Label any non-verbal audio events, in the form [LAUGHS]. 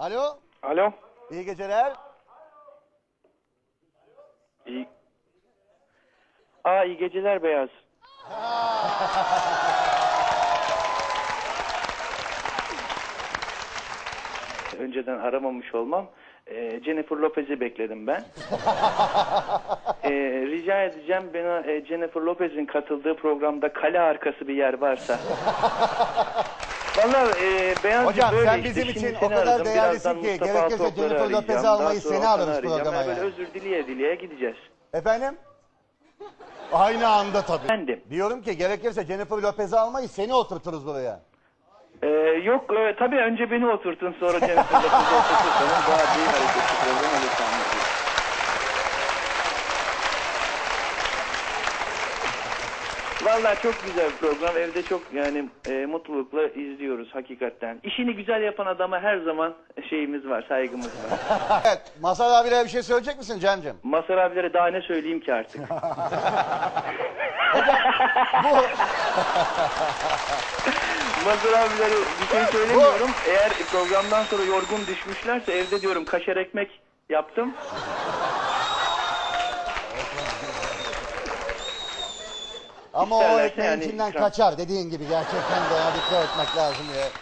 Alo. Alo. İyi geceler. İyi. Aa iyi geceler Beyaz. [LAUGHS] Önceden aramamış olmam. Ee, Jennifer Lopez'i bekledim ben. [LAUGHS] Ee, rica edeceğim bana e, Jennifer Lopez'in katıldığı programda kale arkası bir yer varsa. [LAUGHS] Vallahi e, Beyazcığım Hocam, böyle sen işte. bizim Şimdi için seni o kadar aradım. değerlisin Birazdan ki, Mustafa gerekirse Altıoklar'ı Jennifer arayacağım. Lopez'i Daha almayı sonra seni alırız arayacağım. programa Böyle yani. özür dileye dileye gideceğiz. Efendim? Aynı anda tabii. Efendim. Diyorum ki gerekirse Jennifer Lopez'i almayı seni oturturuz buraya. Ee, yok e, tabii önce beni oturtun sonra Jennifer Lopez'i oturtursanız daha değil Vallahi çok güzel bir program. Evde çok yani e, mutlulukla izliyoruz hakikaten. İşini güzel yapan adama her zaman şeyimiz var, saygımız var. [LAUGHS] Evet. Masar abilere bir şey söyleyecek misin Cem'cim? Masar abilere daha ne söyleyeyim ki artık? [LAUGHS] [LAUGHS] Mazhar abilere bir şey söylemiyorum. Eğer programdan sonra yorgun düşmüşlerse evde diyorum kaşar ekmek yaptım. Ama o İsterlerse ekmeğin yani içinden ikram. kaçar dediğin gibi gerçekten de ya dikkat etmek lazım ya.